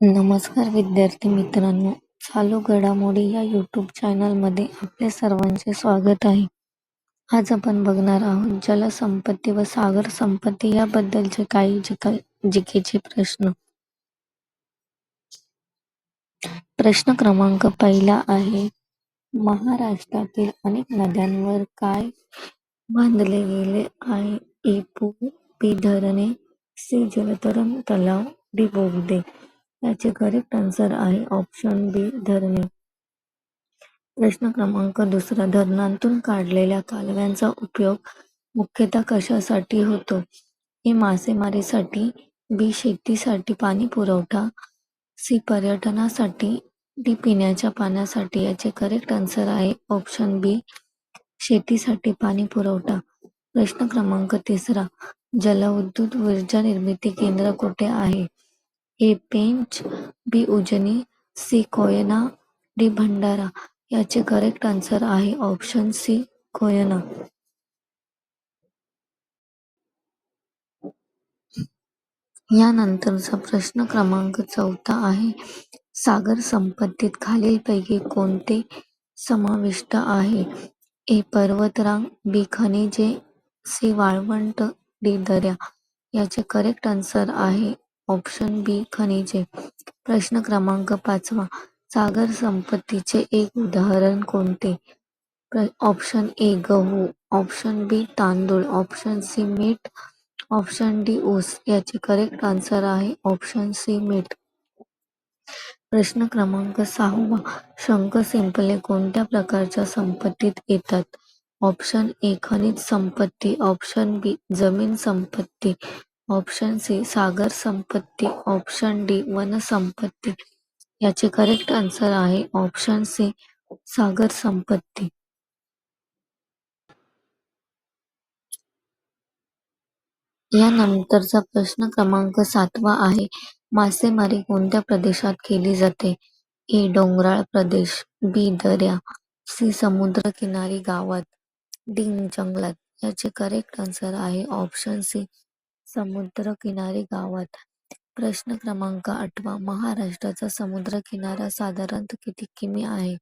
नमस्कार विद्यार्थी मित्रांनो चालू घडामोडी या यूट्यूब चॅनलमध्ये आपले सर्वांचे स्वागत आहे. आज आपण बघणार आहोत जलसंपत्ती व सागर संपत्ती याबद्दलचे काही जिकेचे प्रश्न. प्रश्न क्रमांक पहिला आहे महाराष्ट्रातील अनेक नद्यांवर काय बांधले गेले आहे? एपू पी धरणे सी जलतरण तलाव डी बोगदे. याचे करेक्ट आन्सर आहे ऑप्शन बी धरणे. प्रश्न क्रमांक दुसरा धरणांतून काढलेल्या कालव्यांचा उपयोग मुख्यतः कशासाठी होतो? ए. मासेमारीसाठी बी. शेतीसाठी पाणी पुरवठा सी. पर्यटनासाठी डी. पिण्याच्या पाण्यासाठी याचे करेक्ट आन्सर आहे ऑप्शन बी. शेतीसाठी पाणी पुरवठा. प्रश्न क्रमांक तिसरा जलविद्युत ऊर्जा निर्मिती केंद्र कुठे आहे? हे Pench B. Ujani C. Koyna D. Bhandara याचे करेक्ट आन्सर आहे ऑप्शन सी. कोयना. यानंतरचा प्रश्न क्रमांक चौथा आहे सागर संपत्तीत खालीलपैकी कोणते समाविष्ट आहे? ए. पर्वतरांग बी. खनिजे सी. वाळवंट डी. दऱ्या याचे करेक्ट आन्सर आहे ऑप्शन बी. खनिजे. प्रश्न क्रमांक पाचवा सागर संपत्तीचे एक उदाहरण कोणते? Option A. गहू ऑप्शन बी. तांदूळ ऑप्शन सी. मीठ ऑप्शन डी. ऊस याचे करेक्ट आन्सर आहे ऑप्शन सी. मीठ. प्रश्न क्रमांक सहावा शंख शिंपले कोणत्या प्रकारच्या संपत्तीत येतात? Option A. खनिज संपत्ती ऑप्शन बी. जमीन संपत्ती ऑप्शन सी. सागर संपत्ती ऑप्शन डी. वनसंपत्ती याचे करेक्ट आन्सर आहे ऑप्शन सी. सागर संपत्ती. यानंतरचा प्रश्न क्रमांक सातवा आहे मासेमारी कोणत्या प्रदेशात केली जाते? ए. डोंगराळ प्रदेश बी. दर्या सी. समुद्रकिनारी गावात डी. जंगलात याचे करेक्ट आन्सर आहे ऑप्शन सी. समुद्रकिनारी गावात. प्रश्न क्रमांक आठवा महाराष्ट्राचा समुद्रकिनारा साधारणतः किती किमी आहे?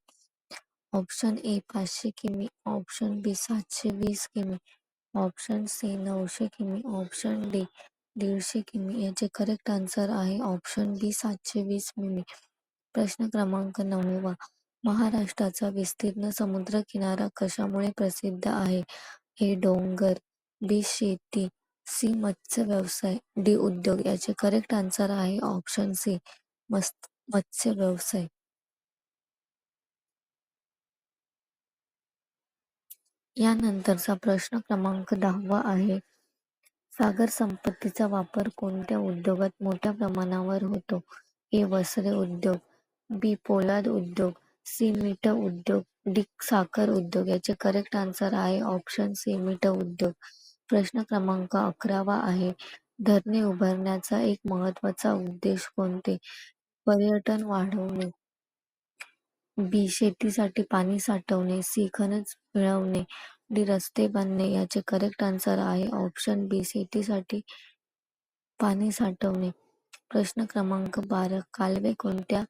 Option A. पाचशे किमी ऑप्शन बी. सातशे वीस किमी ऑप्शन सी. नऊशे किमी ऑप्शन डी. दीडशे किमी याचे करेक्ट आन्सर आहे ऑप्शन बी. सातशे वीस किमी. प्रश्न क्रमांक नववा महाराष्ट्राचा विस्तीर्ण समुद्रकिनारा कशामुळे प्रसिद्ध आहे? ए. डोंगर बी. शेती सी. मत्स्य व्यवसाय डी. उद्योग याचे करेक्ट आन्सर आहे ऑप्शन सी. मत्स्य व्यवसाय. यानंतरचा प्रश्न क्रमांक दहावा आहे सागर संपत्तीचा वापर कोणत्या उद्योगात मोठ्या प्रमाणावर होतो? ए. वस्त्रे उद्योग बी. पोलाद उद्योग सी. मीठ उद्योग डी. साखर उद्योग याचे करेक्ट आन्सर आहे ऑप्शन सी. मीठ उद्योग. प्रश्न क्रमांक अकरावा आहे धरणे उभारण्याचा एक महत्त्वाचा उद्देश कोणते? पर्यटन वाढवणे बी. शेतीसाठी पाणी साठवणे सी. खनिज मिळवणे डी. रस्ते बांधणे याचे करेक्ट आन्सर आहे ऑप्शन बी. शेतीसाठी पाणी साठवणे. प्रश्न क्रमांक बारा कालवे कोणत्या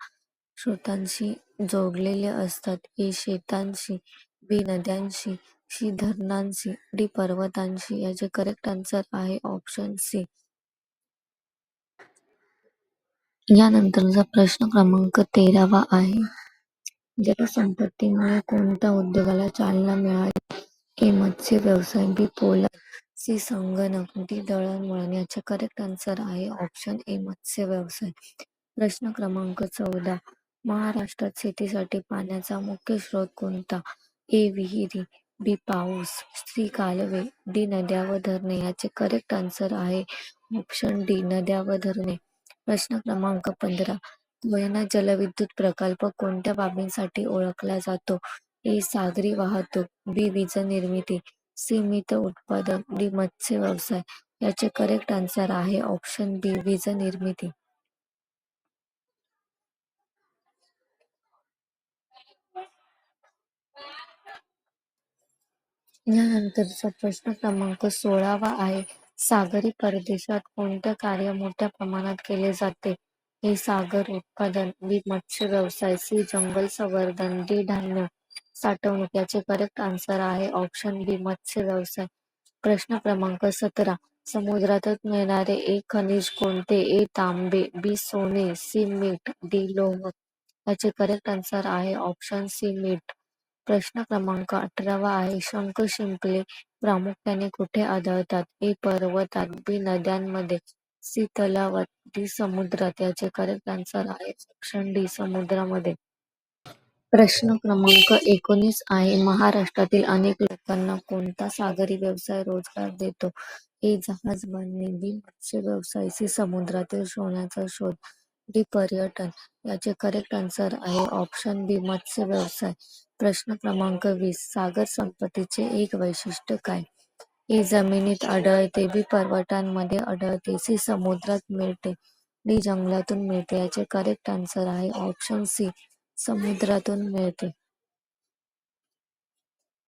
स्रोतांशी जोडलेले असतात? ए. शेतांशी बी. नद्यांशी सी. धरणांशी डी. पर्वतांशी याचे करेक्ट आन्सर आहे ऑप्शन सी. यानंतरचा प्रश्न क्रमांक तेरावा आहे जलसंपत्तीमुळे कोणत्या उद्योगाला चालना मिळाली? ए. मत्स्य व्यवसाय बी. पोलाद सी. संगणक डी. दळणवळण याचे करेक्ट आन्सर आहे ऑप्शन ए. मत्स्य व्यवसाय. प्रश्न क्रमांक चौदा महाराष्ट्रात शेतीसाठी पाण्याचा मुख्य स्रोत कोणता? ए. विहिरी बी. पाऊस सी. कालवे डी. नद्या व धरणे याचे करेक्ट आन्सर आहे ऑप्शन डी. नद्या व धरणे. प्रश्न क्रमांक पंधरा कोयना जलविद्युत प्रकल्प कोणत्या बाबींसाठी ओळखला जातो? ए. सागरी वाहतूक बी. वीज निर्मिती सी. मित उत्पादन डी. मत्स्य व्यवसाय याचे करेक्ट आन्सर आहे ऑप्शन बी. वीज निर्मिती. यानंतरचा प्रश्न क्रमांक सोळावा आहे सागरी परदेशात कोणते कार्य मोठ्या प्रमाणात केले जाते? हे सागर उत्पादन बी मत्स्य व्यवसाय सी जंगल संवर्धन डी धान्य साठवणूक याचे करेक्ट आन्सर आहे ऑप्शन बी मत्स्य व्यवसाय. प्रश्न क्रमांक सतरा समुद्रातच मिळणारे एक खनिज कोणते? ए तांबे बी सोने सी मीठ डी लोह. याचे करेक्ट आन्सर आहे ऑप्शन सी मीठ. प्रश्न क्रमांक अठरावा आहे. शंख शिंपले प्रामुख्याने कुठे आढळतात? ए पर्वतात बी नद्यांमध्ये सी तलावात डी समुद्रात. याचे करेक्ट आन्सर आहे ऑप्शन डी समुद्रामध्ये. प्रश्न क्रमांक एकोणीस आहे. महाराष्ट्रातील अनेक लोकांना कोणता सागरी व्यवसाय रोजगार देतो? ए जहाज बांधणी बी मत्स्य व्यवसाय सी समुद्रातील सोन्याचा शोध. डी पर्यटन याचे करेक्ट आन्सर आहे ऑप्शन बी मत्स्य व्यवसाय. प्रश्न क्रमांक वीस सागर संपत्तीचे एक वैशिष्ट्य काय? ए जमिनीत आढळते बी पर्वतांमध्ये आढळते सी समुद्रात मिळते डी जंगलातून मिळते. याचे करेक्ट आन्सर आहे ऑप्शन सी समुद्रातून मिळते.